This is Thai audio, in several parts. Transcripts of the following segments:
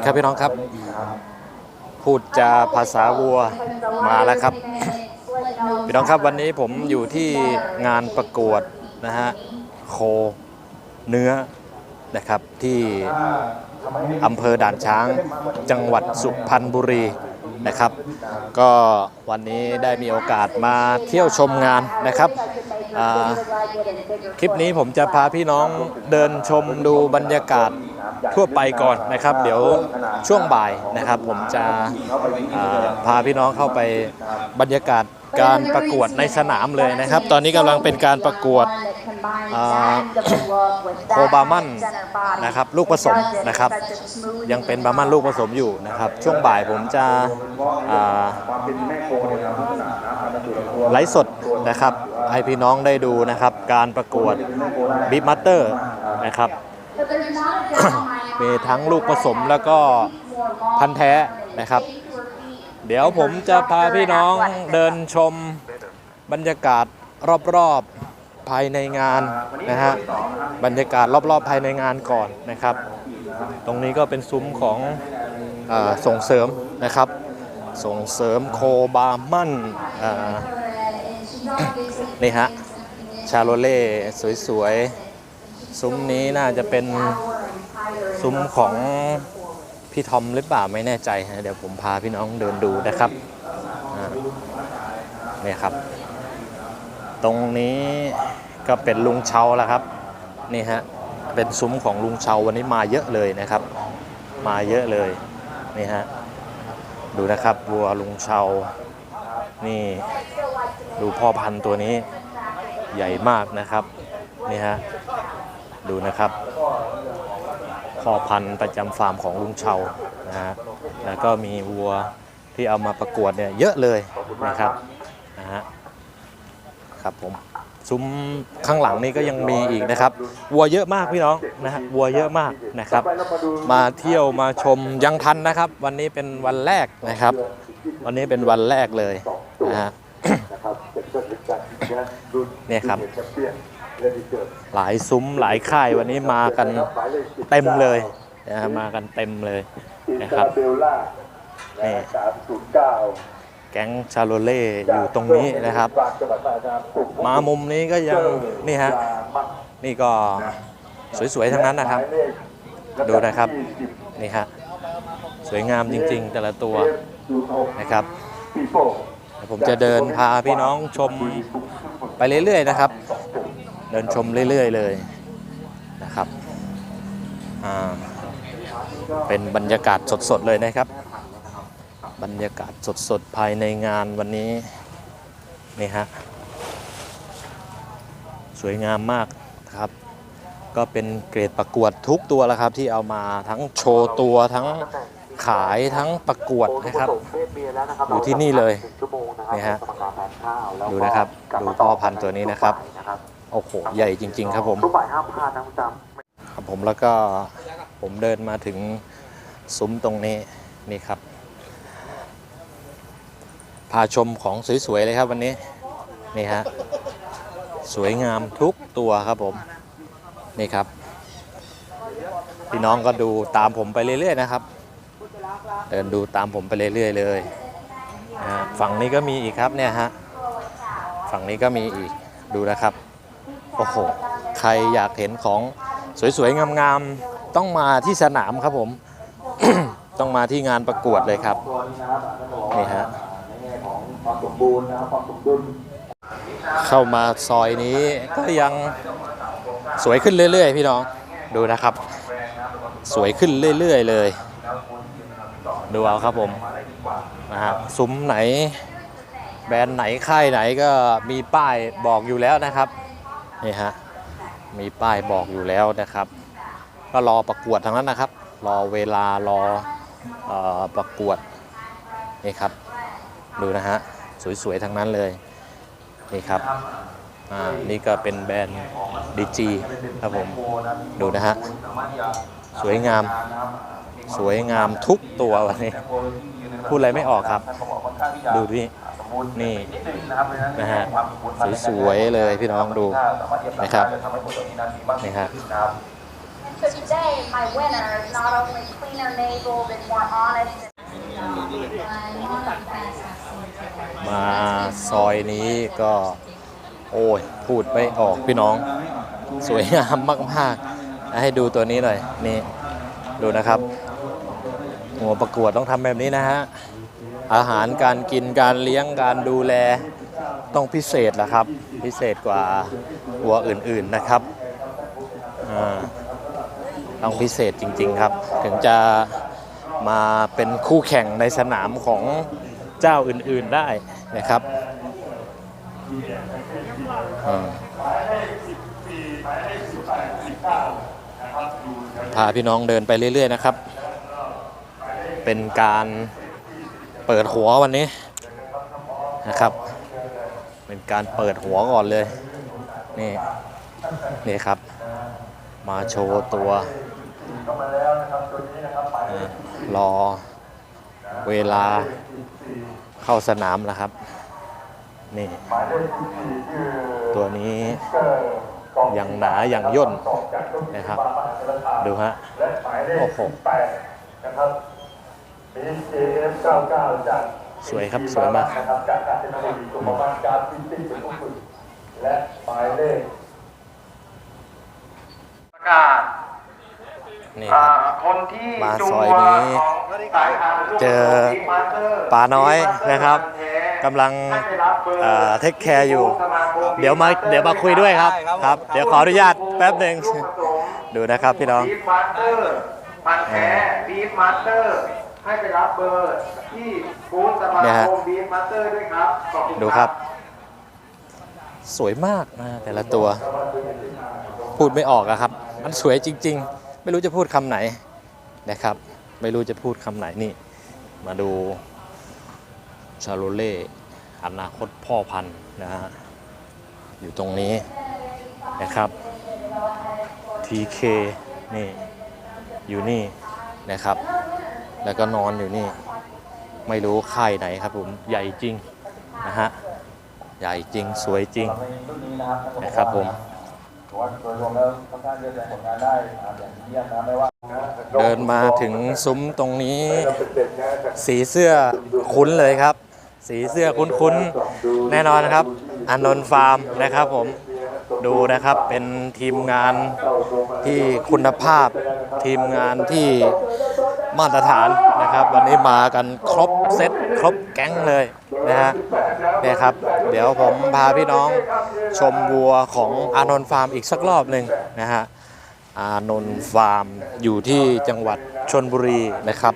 สวัสดีครับพี่น้องครับ พูดจาภาษาวัวมาแล้วครับ พี่น้องครับวันนี้ผมอยู่ที่งานประกวดนะฮะโคเนื้อนะครับที่อำเภอด่านช้างจังหวัดสุพรรณบุรีนะครับ ก็วันนี้ได้มีโอกาสมาเที่ยวชมงานนะครับอ่าคลิปนี้ผมจะพาพี่น้องเดินชมดูบรรยากาศ ทั่วไปก่อนนะครับ เดี๋ยวช่วงบ่ายนะครับ ผมจะพาพี่น้องเข้าไปบรรยากาศการประกวดในสนามเลยนะครับ ตอนนี้กำลังเป็นการประกวดโคบามันนะครับลูกผสมนะครับ ยังเป็นบามันลูกผสมอยู่นะครับ ช่วงบ่ายผมจะไลฟ์สดนะครับให้พี่น้องได้ดูนะครับ การประกวดบิ๊ m มัตเตอร์นะครับ มีทั้งลูกผสมแล้วก็พันธุ์แท้นะครับ เดี๋ยวผมจะพาพี่น้องเดินชมบรรยากาศรอบๆภายในงานนะฮะบรรยากาศรอบๆภายในงานก่อนนะครับ ตรงนี้ก็เป็นซุ้มของอส่งเสริมนะครับ ส่งเสริมโคบามันอ่านี่ฮะชาโลเล่สวยๆ ซุ้มนี้น่าจะเป็นซุ้มของพี่ทอมหรือเปล่าไม่แน่ใจฮะเดี๋ยวผมพาพี่น้องเดินดูนะครับเนี่ยครับ ตรงนี้ก็เป็นลุงเชาแล้วครับนี่ฮะเป็นซุ้มของลุงเชาวันนี้มาเยอะเลยนะครับ มาเยอะเลยนี่ฮะดูนะครับวัวลุงเชานี่ดูพ่อพันธุ์ตัวนี้ใหญ่มากนะครับนี่ฮะ ดูนะครับพ่อพันธุ์ประจำฟาร์มของลุงเชานะฮะแล้วก็มีวัวที่เอามาประกวดเนี่ยเยอะเลยนะครับนะฮะครับผมซุ้มข้างหลังนี่ก็ยังมีอีกนะครับ วัวเยอะมากพี่น้องนะฮะวัวเยอะมากนะครับ มาเที่ยวมาชมยังทันนะครับ วันนี้เป็นวันแรกนะครับ วันนี้เป็นวันแรกเลยนะฮะเนี่ยครับ หลายซุ้มหลายค่ายวันนี้มากันเต็มเลยนะมากันเต็มเลยนะครับนี่แก๊งชาโลเล่อยู่ตรงนี้นะครับ มามุมนี้ก็ยังนี่ฮะนี่ก็สวยๆทั้งนั้นนะครับ ดูนะครับนี่ฮะสวยงามจริง ๆ แต่ละตัวนะครับผมจะเดินพาพี่น้องชมไปเรื่อยๆนะครับ เดินชมเรื่อย ๆ เลยนะครับอ่าเป็นบรรยากาศสด ๆ เลยนะครับ บรรยากาศสด ๆ ภายในงานวันนี้ นี่ฮะ สวยงามมากครับ ก็เป็นเกรดประกวดทุกตัวแล้วครับ ที่เอามาทั้งโชว์ตัวทั้งขายทั้งประกวดนะครับอยู่ที่นี่เลยนี่ฮะดูนะครับ ดูพ่อพันธุ์ตัวนี้นะครับ โอ้โห ใหญ่จริง ๆ ครับผมทุกฝ่ายห้ามพลาดนะคุณจำครับผมแล้วก็ผมเดินมาถึงซุ้มตรงนี้นี่ครับ พาชมของสวย ๆ เลยครับวันนี้ นี่ฮะ สวยงามทุกตัวครับผม นี่ครับ พี่น้องก็ดูตามผมไปเรื่อย ๆ นะครับ เดินดูตามผมไปเรื่อย ๆ เลยฝั่งนี้ก็มีอีกครับเนี่ยฮะ ฝั่งนี้ก็มีอีกดูนะครับ โอ้โห ใครอยากเห็นของสวยๆ งามๆ ต้องมาที่สนามครับผม ต้องมาที่งานประกวดเลยครับ นี่ฮะเข้ามาซอยนี้ก็ยังสวยขึ้นเรื่อยๆ พี่น้อง ดูนะครับ สวยขึ้นเรื่อยๆ เลย ดูเอาครับผมนะฮะซุ้มไหน แบรนด์ไหนค่ายไหนก็มีป้ายบอกอยู่แล้วนะครับ นี่ฮะมีป้ายบอกอยู่แล้วนะครับ ก็รอประกวดทั้งนั้นนะครับ รอเวลารอออประกวดนี่ครับ ดูนะฮะสวยๆทั้งนั้นเลยนี่ครับอ่านี่ก็เป็นแบรนด์ดีจีครับผมดูนะฮะสวยงาม สวยงามทุกตัววันนี้ พูดอะไรไม่ออกครับ ดูดิ นี่นะฮะสวยๆเลยพี่น้องดูนะครับนี่ฮะ So today, my winner is not only cleaner navel, but more honest. มาซอยนี้ก็ โอ้ย พูดไม่ออกพี่น้อง สวยงามมากๆ ให้ดูตัวนี้หน่อย นี่ ดูนะครับหัวประกวดต้องทำแบบนี้นะฮะ อาหารการกินการเลี้ยงการดูแลต้องพิเศษนะครับ พิเศษกว่าหัวอื่นๆนะครับต้องพิเศษจริงๆครับ ถึงจะมาเป็นคู่แข่งในสนามของเจ้าอื่นๆได้นะครับพาพี่น้องเดินไปเรื่อย ๆ นะครับ เป็นการ เปิดหัววันนี้นะครับ เป็นการเปิดหัวก่อนเลย นี่นี่ครับ มาโชว์ตัวรอเวลาเข้าสนามแล้วครับ นี่ ตัวนี้อย่างหนาอย่างย่นนะครับ ดูฮะโอ้โห สวยครับสวยมากนะครับจากการเป็นผู้กรมประมาณการฟิตติ้งเป็นผู้ฝึกและหมายเลขประกาศนี่คอ่ารับคนที่มาจูงซอยวัวนี้ของสายทางลูกเจอทีมมาสเตอร์ป่าน้อยทีมมาสเตอนะครับพันธุ์แท้กำลังให้ไปรับบอร์เอ่อ take care อยู่สมาคมเดี๋ยวมาเดี๋ยวมาคุยด้วยครับครับ เดี๋ยวขออนุญาตแป๊บหนึ่งลูกผสมดูนะครับพี่น้องบีฟมาสเตอร์พันธุ์แท้บีฟมาสเตอร์ ให้ไปรับเบอร์ที่บูธสมาเนี่ยคฮะมบีฟมาสเตอร์ด้วยครับขอบคุณดูครับ สวยมากนะแต่ละตัว พูดไม่ออกอะครับ มันสวยจริง ๆ ไม่รู้จะพูดคำไหนนะครับ ไม่รู้จะพูดคำไหนนี่ มาดูชาโลเล่อนาคตพ่อพันธุ์นะฮะอยู่ตรงนี้นะครับ TK นี่อยู่นี่นะครับ แล้วก็นอนอยู่นี่ ไม่รู้ค่ายไหนครับผมใหญ่จริงนะฮะใหญ่จริงสวยจริงนะครับผมเยี่ยมนะไม่ว่าเดินมาถึงซุ้มตรงนี้ สีเสื้อคุ้นเลยครับ สีเสื้อคุ้นๆ แน่นอนครับอานนท์ฟาร์มนะครับผมดูนะครับเป็นทีมงานที่คุณภาพทีมงานที่ มาตรฐานนะครับ วันนี้มากันครบเซตครบแก๊งเลยนะฮะเนี่ยครับ เดี๋ยวผมพาพี่น้องชมวัวของอานนท์ฟาร์มอีกสักรอบหนึ่งนะฮะอานนท์ฟาร์มอยู่ที่จังหวัดชนบุรีนะครับ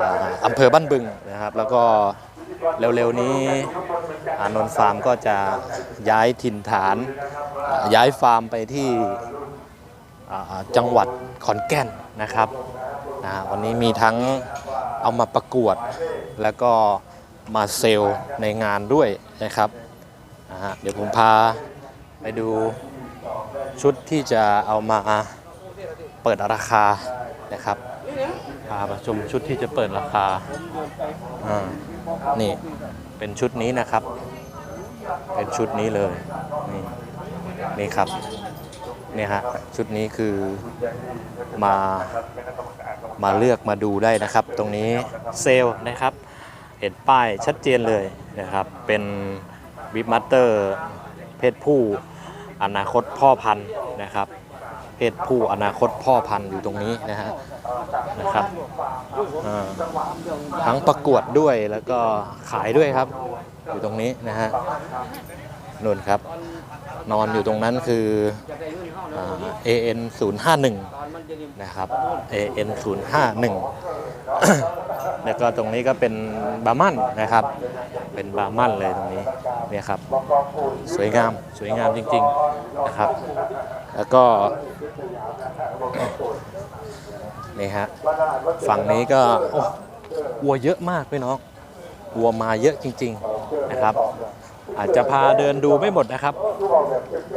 อ่าอำเภอบ้านบึงนะครับ แล้วก็เร็วๆนี้อานนท์ฟาร์มก็จะย้ายถิ่นฐาน ย้ายฟาร์มไปที่จังหวัดขอนแก่นนะครับ นะฮะวันนี้มีทั้งเอามาประกวดแล้วก็มาเซลในงานด้วยนะครับนะฮะเดี๋ยวผมพาไปดูชุดที่จะเอามาเปิดราคานะครับพามาชมชุดที่จะเปิดราคาอ่านี่เป็นชุดนี้นะครับ เป็นชุดนี้เลยนี่นี่ครับ เนี่ยฮะชุดนี้คือมามาเลือกมาดูได้นะครับ ตรงนี้เซลนะครับ เห็นป้ายชัดเจนเลยนะครับ เป็นบิบมัตเตอร์ เพศผู้อนาคตพ่อพันธุ์นะครับ เพศผู้อนาคตพ่อพันธุ์อยู่ตรงนี้นะฮะนะครับทั้งประกวดด้วยแล้วก็ขายด้วยครับ อยู่ตรงนี้นะฮะนุ่นครับ นอนอยู่ตรงนั้นคืออ่า AN 051นะครับ AN 051แล้วก็ตรงนี้ก็เป็นบาร์มันนะครับ เป็นบาร์มันเลยตรงนี้เนี่ยครับ สวยงามสวยงามจริงๆนะครับ แล้วก็นี่ฮะฝั่งนี้ก็โอ้วัวเยอะมากพี่น้องวัวมาเยอะจริง ๆนะครับ อาจจะพาเดินดูไม่หมดนะครับ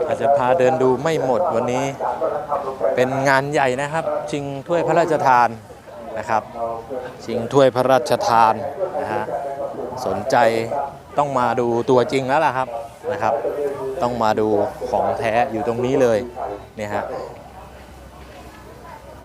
อาจจะพาเดินดูไม่หมดวันนี้ เป็นงานใหญ่นะครับ ชิงถ้วยพระราชทานนะครับ ชิงถ้วยพระราชทานนะฮะสนใจต้องมาดูตัวจริงแล้วล่ะครับนะครับ ต้องมาดูของแท้อยู่ตรงนี้เลยเนี่ยฮะ